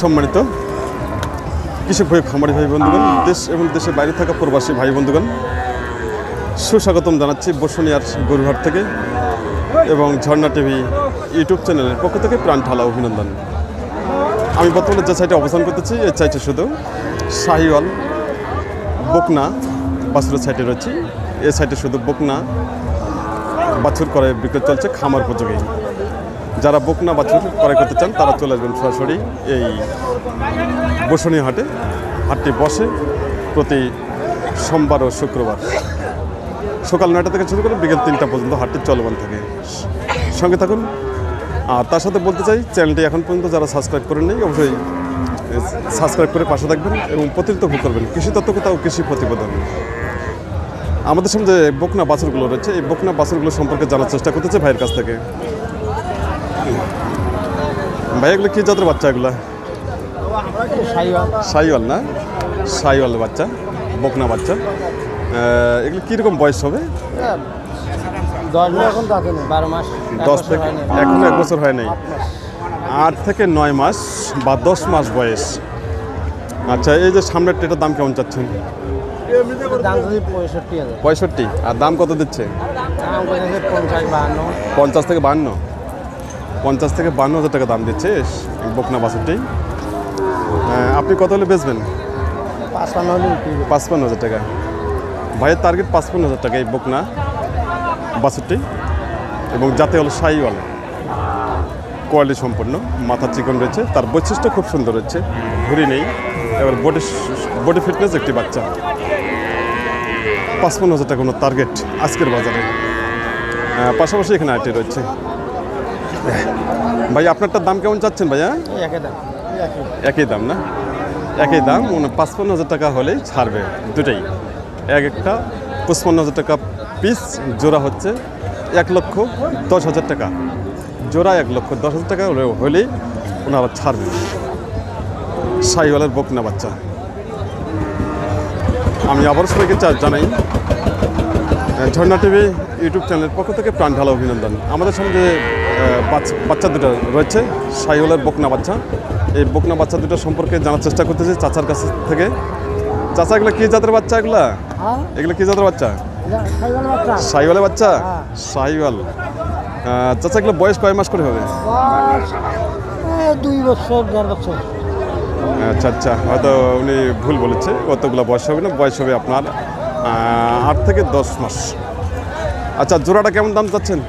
সম্মানিত কৃষক ভাই, খামারি ভাই, বন্ধুগণ, দেশ এবং দেশের বাইরে থাকা প্রবাসী ভাই, বন্ধুগণ, সুস্বাগতম জানাচ্ছি বসুনিয়ার গরুহাট থেকে এবং ঝর্ণা টিভি ইউটিউব চ্যানেলের পক্ষ থেকে প্রাণ ঢালা অভিনন্দন। আমি বর্তমানে যে সাইটে অবস্থান করতেছি, এই সাইটে শুধু শাহিওয়াল, বকনা বাছুরের সাইটে রয়েছি। এই সাইটে শুধু বকনা বাছুর করে বিক্রি চলছে খামার উপযোগী। যারা বকনা বাছুর ক্রয় করতে চান, তারা চলে আসবেন সরাসরি এই বসুনি হাটে। হাটটি বসে প্রতি সোমবার ও শুক্রবার। সকাল নয়টা থেকে শুরু করে বিকেল তিনটা পর্যন্ত হাটটি চলমান থাকে। সঙ্গে থাকুন। আর তার সাথে বলতে চাই, চ্যানেলটি এখন পর্যন্ত যারা সাবস্ক্রাইব করেন নেই, অবশ্যই সাবস্ক্রাইব করে পাশে থাকবেন এবং প্রতিনিধিত্ব ভোগ করবেন। কৃষি তত্ত্বকতা ও কৃষি প্রতিবেদন। আমাদের সামনে যে বকনা বাছুরগুলো রয়েছে, এই বকনা বাছুরগুলো সম্পর্কে জানার চেষ্টা করতেছে ভাইয়ের কাছ থেকে। ভাই এগুলো কি জাতের বাচ্চা এগুলো? সাইওয়াল না? সাইওয়াল বাচ্চা বকনা বাচ্চা। এগুলো কীরকম বয়স হবে? দশ থেকে। এখনও এক বছর হয় নাই। আট থেকে নয় মাস বা দশ মাস বয়স। আচ্ছা এই যে সামনের এটার দাম কেমন চাচ্ছেন? পঁয়ষট্টি আর দাম কত দিচ্ছে? পঞ্চাশ পঞ্চাশ থেকে বান্ন পঞ্চাশ থেকে বান্ন হাজার টাকা দাম দিচ্ছে বকনা বাছুরটি। আপনি কত হলে বেচবেন? পাঁচপান্ন হলে পাঁচপান্ন হাজার টাকা। ভাইয়ের টার্গেট পাঁচপান্ন হাজার টাকা এই বকনা বাছুরটি এবং যাতে হলো সাইওয়াল। কোয়ালিটি সম্পন্ন মাথা চিকন রয়েছে তার বৈশিষ্ট্য খুব সুন্দর রয়েছে ঘুরি নেই এবার বডি বডি ফিটনেস একটি বাচ্চা। পাঁচপান্ন হাজার টাকা কোনো টার্গেট আজকের বাজারে। পাশাপাশি এখানে আইটি রয়েছে। ভাই আপনারটার দাম কেমন চাচ্ছেন ভাইয়া একই দাম। একই দাম না? একই দাম পাঁচপান্ন হাজার টাকা হলেই ছাড়বে দুটাই। এক একটা পঁচপান্ন হাজার টাকা পিস জোড়া হচ্ছে এক লক্ষ দশ হাজার টাকা। জোড়া এক লক্ষ দশ হাজার টাকা হলে- হলেই ওনারা ছাড়বে। সাইওয়ালের বকনা বাচ্চা। আমি আবার সবাইকে জানাই ঝর্ণা টিভি ইউটিউব চ্যানেলের পক্ষ থেকে প্রাণ ঢালা অভিনন্দন। আমাদের আহ, বাচ্চা- বাচ্চা দুটো রয়েছে সাইওয়ালের বকনা বাচ্চা। এই বকনা বাচ্চা দুটো সম্পর্কে জানার চেষ্টা করতেছি চাচার কাছ থেকে। চাচা এগুলো কি জাতের বাচ্চা এগুলা? হ্যাঁ। এগুলো কি জাতের বাচ্চা? সাইওয়ালের বাচ্চা। হ্যাঁ। সাইওয়াল। চাচা এগুলো বয়স কয় মাস করে হবে? দুই বছর দেড় বছর। আচ্ছা আচ্ছা হয়তো উনি ভুল বলেছে কতগুলো বয়স হবে না বয়স হবে আপনার আট থেকে দশ মাস। আচ্ছা জোড়াটা কেমন দাম চাচ্ছেন?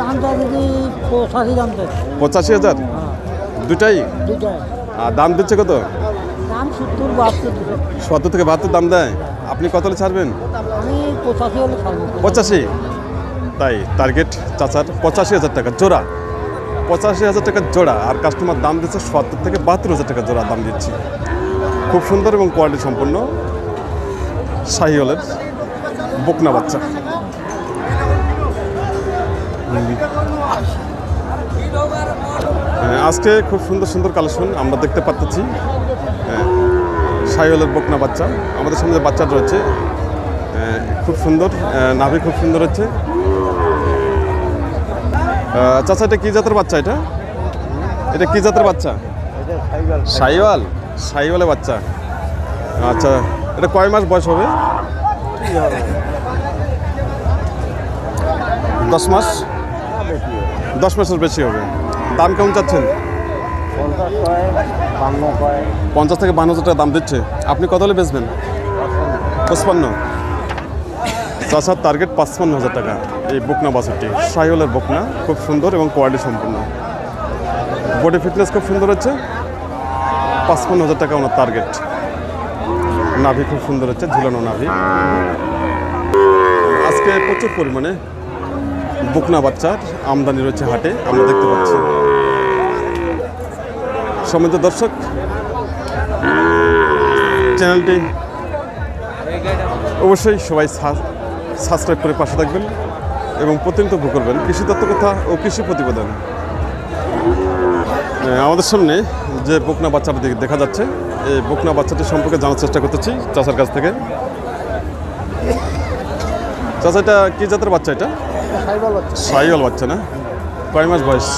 দামটা যদি পঁচাশি দাম পঁচাশি হাজার? হ্যাঁ। দুটাই? দুটাই। আর দাম দিচ্ছে কত? দাম সত্তর বাহাত্তর সত্তর থেকে বাহাত্তর দাম দেয়। আপনি কত হলে ছাড়বেন? আমি পঁচাশি হলে ছাড়বো। পঁচাশি? তাই টার্গেট চাচার পঁচাশি হাজার টাকা জোড়া। পঁচাশি হাজার টাকা জোড়া। আর কাস্টমার দাম দিচ্ছে সত্তর থেকে বাহাত্তর হাজার টাকা জোড়া দাম দিচ্ছি। খুব সুন্দর এবং কোয়ালিটি সম্পন্ন শাহিওয়ালের বকনা বাচ্চা। আজকে খুব সুন্দর সুন্দর কালেকশন আমরা দেখতে পাচ্ছি। সাইওয়ালের বকনা বাচ্চা। আমাদের সামনে বাচ্চা রয়েছে খুব সুন্দর নাভি খুব সুন্দর হচ্ছে। চাচা, এটা কি জাতের বাচ্চা এটা? এটা কি জাতের বাচ্চা? সাইওয়াল। সাইওয়ালের বাচ্চা। আচ্ছা এটা কয় মাস বয়স হবে? দশ মাস? দশ মাসের বেশি হবে। দাম কেমন চাচ্ছেন? পঞ্চাশ থেকে বান্ন হাজার টাকা দাম দিচ্ছে। আপনি কত হলে বেচবেন? পঁচপান্ন। চাষার টার্গেট পাঁচপান্ন হাজার টাকা। এই বকনা বাছুরটি সাহিওলের বকনা খুব সুন্দর এবং কোয়ালিটি সম্পূর্ণ। বডি ফিটনেস খুব সুন্দর হচ্ছে। পাঁচপান্ন হাজার টাকা ওনার টার্গেট নাভি খুব সুন্দর হচ্ছে ঝুলানো নাভি। আজকে প্রচুর পরিমাণে বকনা বাচ্চার আমদানি রয়েছে হাটে, আমরা দেখতে পাচ্ছি। সমিত দর্শক, চ্যানেলটি অবশ্যই সবাই সাবস্ক্রাইব করে পাশে থাকবেন এবং প্রতিনিয়ত ভোগ করবেন। কৃষি তত্ত্ব কথা ও কৃষি প্রতিবেদন। আমাদের সামনে যে বকনা বাচ্চাটা দেখা যাচ্ছে, এই বকনা বাচ্চাটি সম্পর্কে জানার চেষ্টা করতেছি চাচার কাছ থেকে। চাচা এটা কি জাতের বাচ্চা এটা? সাইওয়াল বাচ্চা। না? কয় মাস বয়স?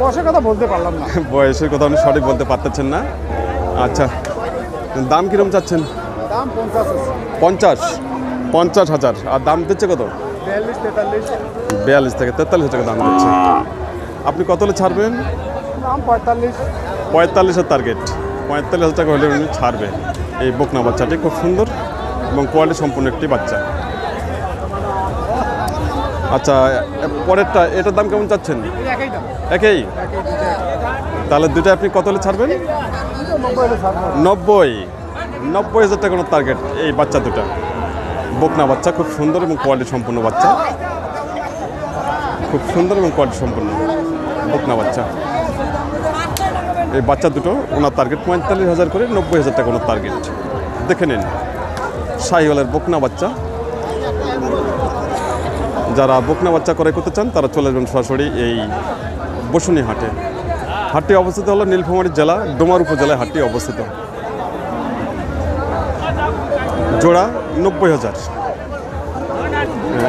বয়সের কথা বলতে পারলাম না। বয়সের কথা আপনি সঠিক বলতে পারতেছেন না। আচ্ছা দাম কিরম চাচ্ছেন? দাম পঞ্চাশ পঞ্চাশ? হাজার। আর দাম দিচ্ছে কত? বিয়াল্লিশ থেকে তেতাল্লিশ টাকা দাম দিচ্ছে। আপনি কত হলে ছাড়বেন? পঁয়তাল্লিশ। পঁয়তাল্লিশের টার্গেট পঁয়তাল্লিশ হাজার টাকা হলে উনি ছাড়বে। এই বকনা বাচ্চাটি খুব সুন্দর এবং কোয়ালিটি সম্পূর্ণ একটি বাচ্চা। আচ্ছা পরেরটা, এটার দাম কেমন চাচ্ছেন? একই? তাহলে দুটো আপনি কত হলে ছাড়বেন? নব্বই। নব্বই হাজার টাকা টার্গেট এই বাচ্চা দুটা। বকনা বাচ্চা, খুব সুন্দর এবং কোয়ালিটি সম্পূর্ণ বাচ্চা। খুব সুন্দর এবং কোয়ালিটি সম্পূর্ণ বকনা বাচ্চা। এই বাচ্চা দুটো, ওনার টার্গেট পঁয়তাল্লিশ হাজার করে নব্বই হাজার টাকা ওনার টার্গেট দেখে নিন, শাহিওয়ালের বকনা বাচ্চা। যারা বকনা বাচ্চা করে করতে চান তারা চলে যাবেন সরাসরি এই বসুনি হাটে। হাটটি অবস্থিত হলো নীলফামারী জেলা ডোমার উপজেলায় হাটটি অবস্থিত। জোড়া নব্বই হাজার।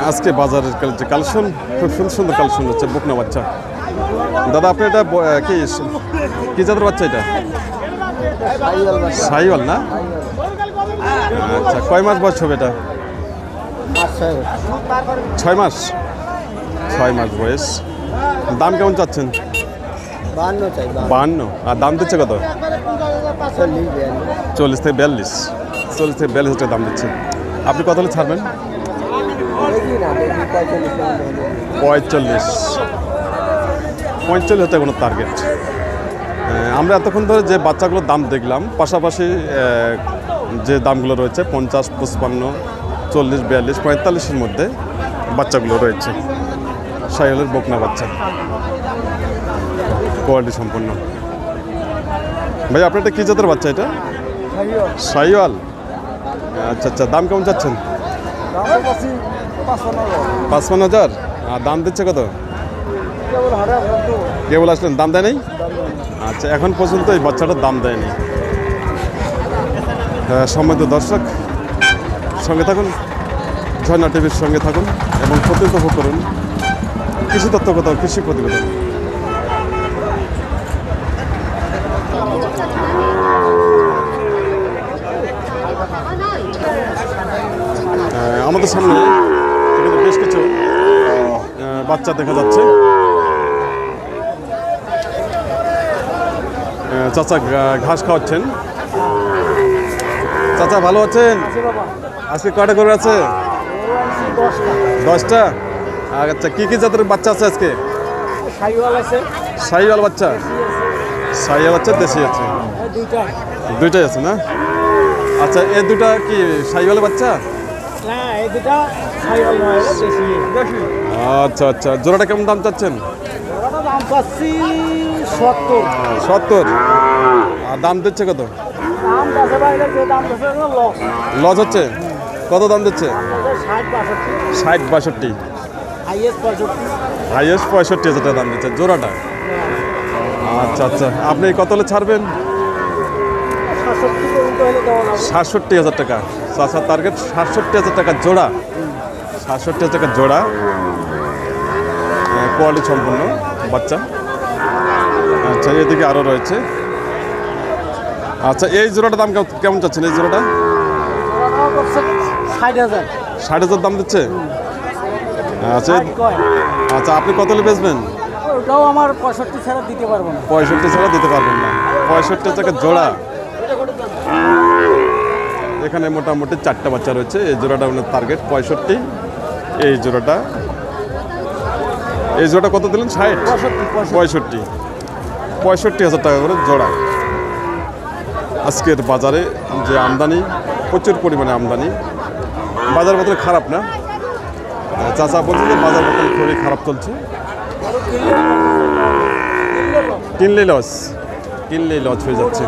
আজকে বাজারের যে কালেকশন খুব সুন্দর সুন্দর কালেকশন হচ্ছে বকনা বাচ্চা। দাদা আপনি এটা কি কি জাতের বাচ্চা এটা? সাইওয়াল না? আচ্ছা কয় মাস বয়স হবে এটা? ছয় মাস? ছয় মাস বয়স। দাম কেমন চাচ্ছেন? বাহান্ন আর দাম দিচ্ছে কত? চল্লিশ থেকে বিয়াল্লিশ। চল্লিশ থেকে বিয়াল্লিশ টাকা দাম দিচ্ছে। আপনি কত হলে ছাড়বেন? পঁয়তাল্লিশ। পঁয়তাল্লিশ পঁয়তাল্লিশ হাজার কোনো টার্গেট আমরা এতক্ষণ ধরে যে বাচ্চাগুলোর দাম দেখলাম পাশাপাশি যে দামগুলো রয়েছে পঞ্চাশ পঁচপান্ন চল্লিশ বিয়াল্লিশ পঁয়তাল্লিশের মধ্যে বাচ্চাগুলো রয়েছে। সাইহলের বকনা বাচ্চা। কোয়ালিটি সম্পন্ন। ভাই আপনার এটা কী জাতের বাচ্চা এটা? সাইওয়াল আচ্ছা আচ্ছা দাম কেমন চাচ্ছেন? পাঁচপান্ন হাজার। আর দাম দিচ্ছে কত? কেবল আসলেন দাম দেয় নাই? আচ্ছা এখন পর্যন্ত এই বাচ্চাটার দাম দেয়নি হ্যাঁ, সম্মানিত দর্শক সঙ্গে থাকুন, ঝর্ণা টিভির সঙ্গে থাকুন এবং প্রতিপক্ষ করুন। কৃষি তত্ত্ব কোথাও কৃষি প্রতিবেদন। আমাদের সামনে বেশ কিছু বাচ্চা দেখা যাচ্ছে। চাচা ঘাস খাওয়াচ্ছেন। চাচা ভালো আছেন? আজকে কয়টা করে আছে? দশটা? আচ্ছা কি কি জাতের বাচ্চা আছে আজকে? সাইওয়াল বাচ্চা? সাইওয়াল বাচ্চা দেশি আছে। দুইটা দুইটাই। আছে না? আচ্ছা এই দুটা কি সাইওয়ালের বাচ্চা? আচ্ছা আচ্ছা জোড়াটা কেমন দাম চাচ্ছেন? সত্তর? আর দাম দিচ্ছে কত? লস। হচ্ছে? কত দাম দিচ্ছে? ষাট বাষট্টি। ষাট বাষট্টি। হাইয়েস্ট পঁয়ষট্টি। হাজার দাম দিচ্ছে। জোড়াটা? আচ্ছা আচ্ছা। আপনি কত হলে ছাড়বেন? সাতষট্টি হাজার টাকা। চাষার টার্গেট সাতষট্টি হাজার টাকা জোড়া। সাতষট্টি হাজার টাকা জোড়া। কোয়ালিটি সম্পূর্ণ বাচ্চা। আচ্ছা এদিকে আরও রয়েছে। আচ্ছা এই জোড়াটা দাম কেমন- কেমন চাচ্ছেন? এই জোড়াটা? ষাট হাজার। ষাট হাজার দাম দিচ্ছে? আচ্ছা আচ্ছা আপনি কত হলে বেচবেন? ওটাও আমার পঁয়ষট্টি ছাড়া দিতে পারব না। পঁয়ষট্টি ছাড়া দিতে পারবেন না। পঁয়ষট্টি টাকা জোড়া। এখানে মোটামুটি চারটা বাচ্চা রয়েছে। এই জোড়াটা ওনার টার্গেট পঁয়ষট্টি। এই জোড়াটা। এই জোড়াটা কত দিলেন? ষাট? পঁয়ষট্টি। পঁয়ষট্টি হাজার টাকা করে জোড়া। আজকের বাজারে যে আমদানি প্রচুর পরিমাণে আমদানি। বাজার বদলে খারাপ না। চাচা বলছে যে বাজার বদল খুবই খারাপ চলছে। কিনলে লস। কিনলেই লস হয়ে যাচ্ছে।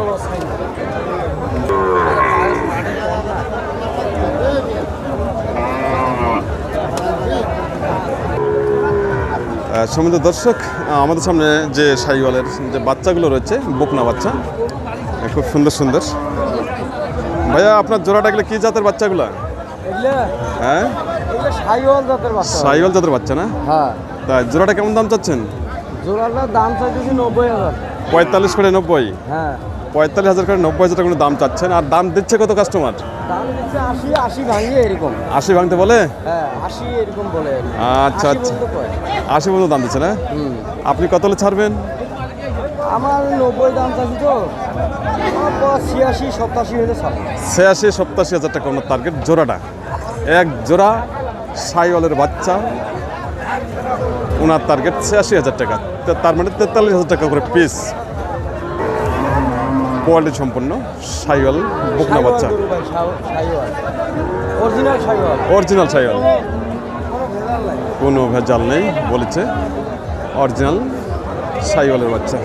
আহ, দর্শক আমাদের সামনে যে সাইওয়ালের যে বাচ্চাগুলো রয়েছে বকনা বাচ্চা খুব সুন্দর সুন্দর। ভাইয়া আপনার জোড়াটা গেলে কি জাতের বাচ্চাগুলো? এগুলো হ্যাঁ? এগুলো সাইওয়াল জাতের বাচ্চা। না? হ্যাঁ। তা জোড়াটা কেমন দাম চাচ্ছেন? জোড়াটার দাম চাইতেছি নব্বই হাজার। পঁয়তাল্লিশ করে নব্বই? হ্যাঁ। পঁয়তাল্লিশ হাজার করে নব্বই হাজার কোনো দাম চাচ্ছেন? আর দাম দিচ্ছে কত কাস্টমার দাম দিচ্ছে আশি আশি ভাঙিয়ে এরকম। আশি ভাঙতে বলে? হ্যাঁ আশি এরকম বলে আচ্ছা, আচ্ছা। আশি পর্যন্ত দাম দিচ্ছে না? আপনি কত হলে ছাড়বেন? আমার নব্বই দাম চাইছি তো। ছিয়াশি সপ্তাশি হলে ছাড় ছিয়াশি সপ্তাশি হাজার টাকা ওনার টার্গেট জোড়াটা। এক জোড়া সাইওয়ালের বাচ্চা। ওনার টার্গেট ছিয়াশি হাজার টাকা। তার মানে তেতাল্লিশ হাজার টাকা করে পিস কোয়ালিটি সম্পন্ন সাইওয়াল বকনা বাচ্চা। অরিজিনাল সাইওয়াল। অরিজিনাল সাইওয়াল। কোনো ভেজাল কোনো ভেজাল নেই বলেছে। অরিজিনাল সাইওয়ালের বাচ্চা।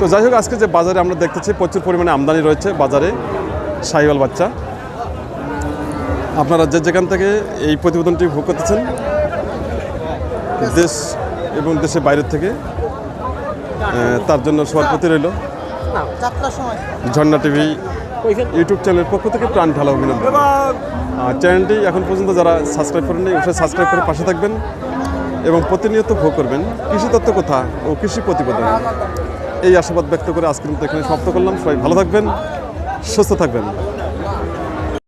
তো যাই হোক, আজকে যে বাজারে আমরা দেখতেছি, প্রচুর পরিমাণে আমদানি রয়েছে বাজারে সাইওয়াল বাচ্চা। আপনারা যে যেখান থেকে এই প্রতিবেদনটি ভোগ করতেছেন, দেশ এবং দেশের বাইরের থেকে তার জন্য সবার প্রতি রইল। ঝর্ণা টিভি ইউটিউব চ্যানেলের পক্ষ থেকে প্রাণ ঢালা অভিনন্দন। চ্যানেলটি এখন পর্যন্ত যারা সাবস্ক্রাইব করেননি, অবশ্যই সাবস্ক্রাইব করে পাশে থাকবেন এবং প্রতিনিয়ত ভোগ করবেন। কৃষি তত্ত্ব কথা ও কৃষি প্রতিবেদন। এই আশাবাদ ব্যক্ত করে আজকের মতো এখানে সমাপ্ত করলাম। সবাই ভালো থাকবেন সুস্থ থাকবেন।